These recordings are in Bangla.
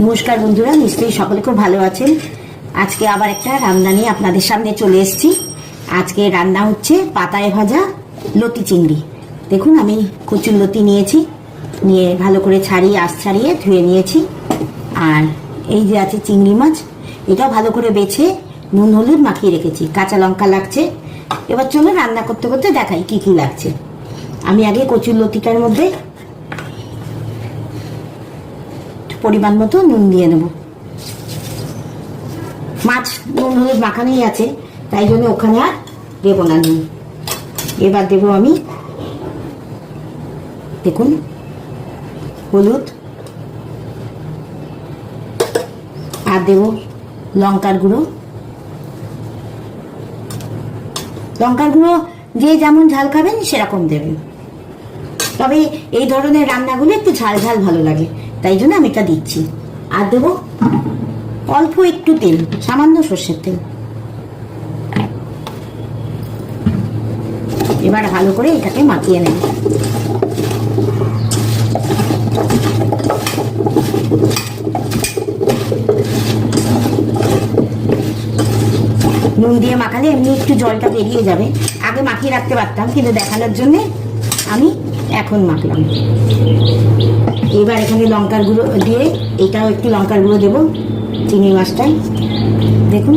নমস্কার বন্ধুরা, নিশ্চয়ই সকলে খুব ভালো আছেন। আজকে আবার একটা রান্না নিয়ে আপনাদের সামনে চলে এসেছি। আজকে রান্না হচ্ছে পাতায় ভাজা লতি চিংড়ি। দেখুন, আমি কচুর লতি নিয়েছি, নিয়ে ভালো করে ছাড়িয়ে, আশ ছাড়িয়ে ধুয়ে নিয়েছি। আর এই যে আছে চিংড়ি মাছ, এটাও ভালো করে বেছে নুন, হলুদ মাখিয়ে রেখেছি। কাঁচা লঙ্কা লাগছে। এবার চলো রান্না করতে করতে দেখাই কি কি লাগছে। আমি আগে কচুর লতিটার মধ্যে পরিমাণ মতো নুন দিয়ে নেব। মাছ নুন, হলুদ মাখানোই আছে, তাই জন্য ওখানে আর দেব না নুন। এবার দেবো আমি, দেখুন, হলুদ, আর দেবো লঙ্কার গুঁড়ো। লঙ্কার গুঁড়ো যে যেমন ঝাল খাবেন সেরকম দেবেন। তবে এই ধরনের রান্নাগুলো একটু ঝাল ঝাল ভালো লাগে। তাই জন্য আমি এটা দিচ্ছি। আর দেবো অল্প একটু তেল, সামান্য সর্ষের তেল। এবার ভালো করে এটাকে মাখিয়ে নেব। নুন দিয়ে মাখালে এমনি একটু জলটা বেরিয়ে যাবে। আগে মাখিয়ে রাখতে পারতাম, কিন্তু দেখানোর জন্যে আমি এখন মাখলাম। এবার এখানে লঙ্কার গুঁড়ো দিয়ে এটাও একটু লঙ্কার গুঁড়ো দেবো, চিংড়ি মাছটায়। দেখুন।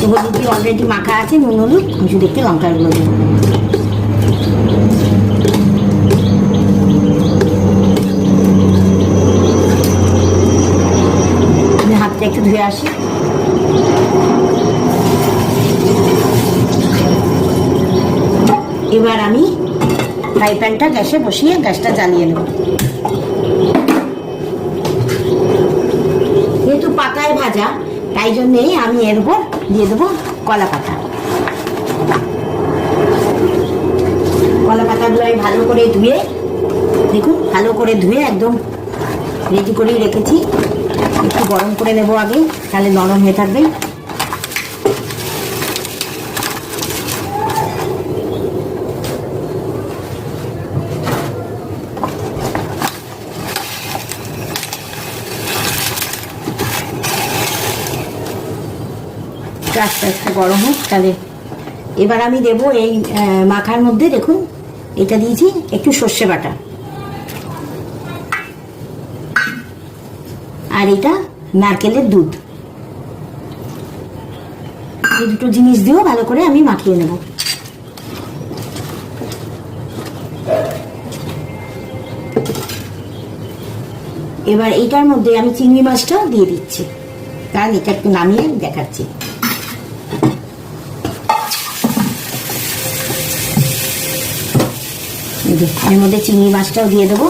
তো হলুদ দিয়ে অলরেডি মাখা আছে, নুন, হলুদ, আমি শুধু একটু লঙ্কার গুঁড়ো দেবো। হাতটা একটু ধুয়ে আসি। এবার আমি ফ্রাই প্যানটা গ্যাসে বসিয়ে গ্যাসটা জ্বালিয়ে নেব। যেহেতু পাতায় ভাজা, তাই জন্যে আমি এর উপর দিয়ে দেবো কলা পাতা। কলা পাতাগুলো আমি ভালো করে ধুয়ে, দেখুন, ভালো করে ধুয়ে একদম রেডি করেই রেখেছি। একটু গরম করে নেব আগে, তাহলে নরম হয়ে থাকবে। একটু আস্তে আস্তে গরম হোক, তাহলে। এবার আমি দেব এই মাখার মধ্যে, দেখুন, এটা দিয়েছি একটু সর্ষে বাটা। আর এটা নারকেলের দুধ। এই দুটো জিনিস দিয়েও ভালো করে আমি মাখিয়ে নেব। এবার এইটার মধ্যে আমি চিংড়ি মাছটাও দিয়ে দিচ্ছি। কারণ এটা একটু নামিয়ে দেখাচ্ছি। এই এর মধ্যে চিংড়ি মাছটাও দিয়ে দেবো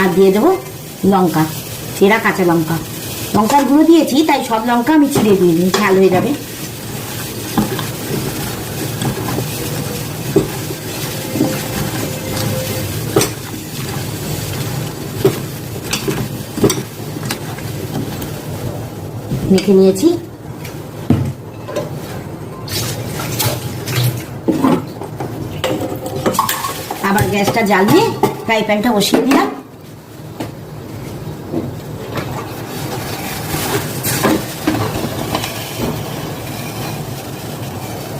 আর দিয়ে দেবো লঙ্কা, চেরা কাঁচা লঙ্কা। লঙ্কার গুঁড়ো দিয়েছি, তাই সব লঙ্কা আমি ছিঁড়ে দিয়ে দিই, ঝাল হয়ে যাবে। মেখে নিয়েছি। আবার গ্যাসটা জ্বালিয়ে ফ্রাই প্যানটা বসিয়ে দিলাম।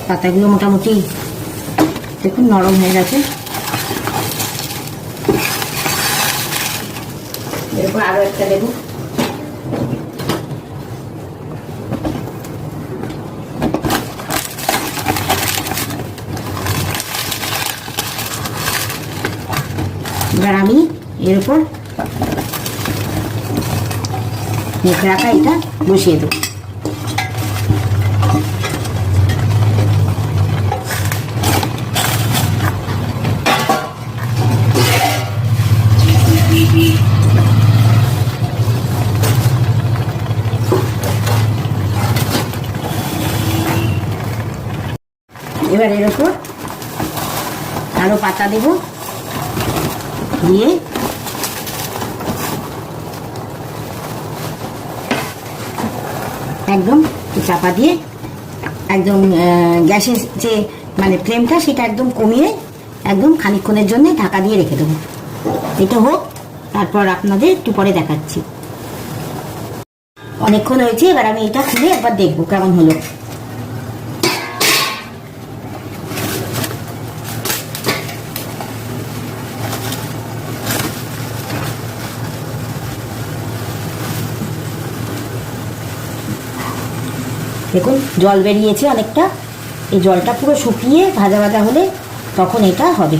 পাতাগুলো মোটামুটি দেখুন নরম হয়ে গেছে। এরপর আরও একটা দেবো। এবার আমি এর উপর মেখে রাখা এটা বসিয়ে দেবো। এবার এর উপর আরও পাতা দেবো। দিয়ে একদম চাপা দিয়ে একদম গ্যাসের যে মানে ফ্লেমটা সেটা একদম কমিয়ে একদম খানিকক্ষণের জন্য ঢাকা দিয়ে রেখে দেবো। এটা হোক, তারপর আপনাদের একটু পরে দেখাচ্ছি। অনেকক্ষণ হয়েছে, এবার আমি এটা খুলে একবার দেখব কেমন হলো। দেখুন জল বেরিয়েছে অনেকটা। এই জলটা পুরো শুকিয়ে ভাজা ভাজা হলে তখন এটা হবে।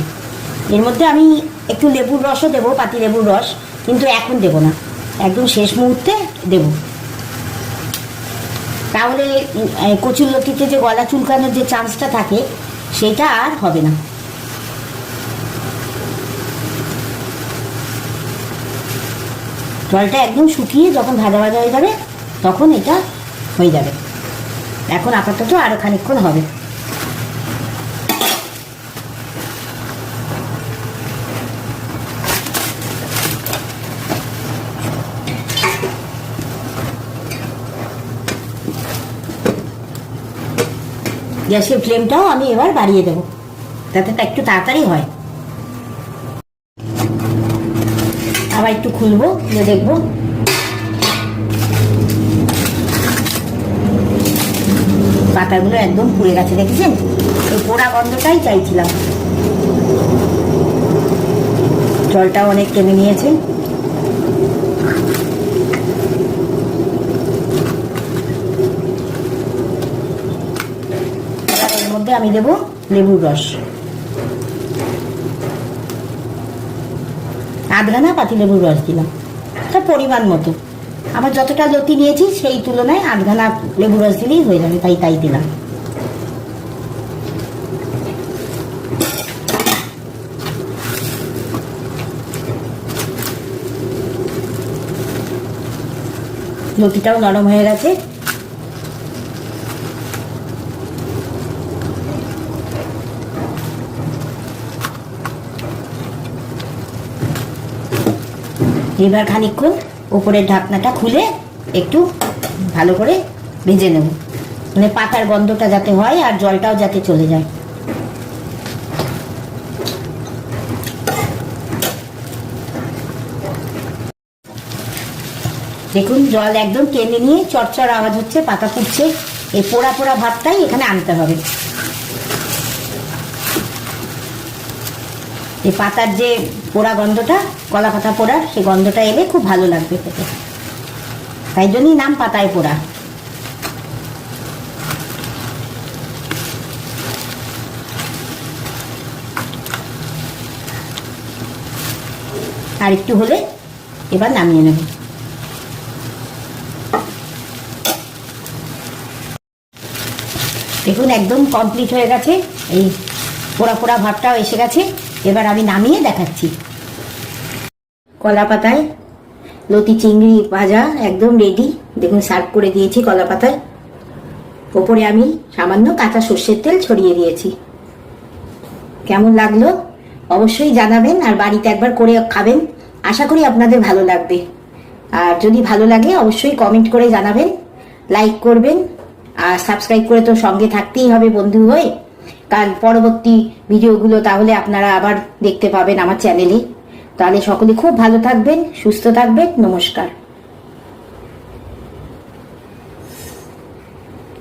এর মধ্যে আমি একটু লেবুর রসও দেবো পাতি লেবুর রস কিন্তু এখন দেবো না। একদম শেষ মুহূর্তে দেব। তাহলে উম, কচুর লতিতে যে গলা চুলকানোর যে চান্সটা থাকে সেটা আর হবে না। জলটা একদম শুকিয়ে যখন ভাজা ভাজা হয়ে যাবে তখন এটা হয়ে যাবে। এখন আপাতত আরও খানিকক্ষণ হবে। গ্যাসের ফ্লেমটাও আমি এবার বাড়িয়ে দেবো। যাতে তা একটু তাড়াতাড়ি হয়। আবার একটু খুলবো দেখব। পাতাগুলো একদম পুড়ে গেছে, দেখেছেন? এই পোড়া গন্ধটাই চাইছিলাম। জলটাও অনেক টেনে নিয়েছে। এর মধ্যে আমি দেবো লেবুর রস। আধখানা পাতি লেবুর রস দিলাম। তা পরিমাণ মতো। আমার যতটা লতি নিয়েছি, সেই তুলনায় আধখানা লেবু রস দিলেই হয়ে যাবে, তাই তাই দিলাম। লতিটাও নরম হয়ে গেছে। এবার খানিকক্ষণ উপরের ঢাকনাটা খুলে একটু ভালো করে ভেজে নেব। মানে পাতার গন্ধটা যাতে হয় আর জলটাও যাতে চলে যায়। দেখুন, জল একদম টেনে নিয়ে চরচর আওয়াজ হচ্ছে, পাতা ফুটছে। এই পোড়া পোড়া ভাতটাই এখানে আনতে হবে। এই পাতার যে পোড়া গন্ধটা, কলা পাতা পোড়ার, সেই গন্ধটা এলে খুব ভালো লাগবে খেতে। তাই জন্যই নাম পাতায় পোড়া। আর একটু হলে এবার নামিয়ে নেব। দেখুন, একদম কমপ্লিট হয়ে গেছে। এই পোড়া পোড়া ভাবটাও এসে গেছে। এবার আমি নামিয়ে দেখাচ্ছি। কলা পাতায় লতি চিংড়ি ভাজা একদম রেডি দেখুন সার্ভ করে দিয়েছি কলা পাতায়। ওপরে আমি সামান্য কাঁচা সর্ষের তেল ছড়িয়ে দিয়েছি। কেমন লাগল? অবশ্যই জানাবেন আর বাড়িতে একবার করে খাবেন। আশা করি আপনাদের ভালো লাগবে। আর যদি ভালো লাগে, অবশ্যই কমেন্ট করে জানাবেন। লাইক করবেন। আর সাবস্ক্রাইব করে তো সঙ্গে থাকতেই হবে বন্ধু হয়ে। কারণ পরবর্তী ভিডিওগুলো তাহলে আপনারা আবার দেখতে পাবেন আমার চ্যানেলে। তাহলে সকলে খুব ভালো থাকবেন, সুস্থ থাকবেন, নমস্কার।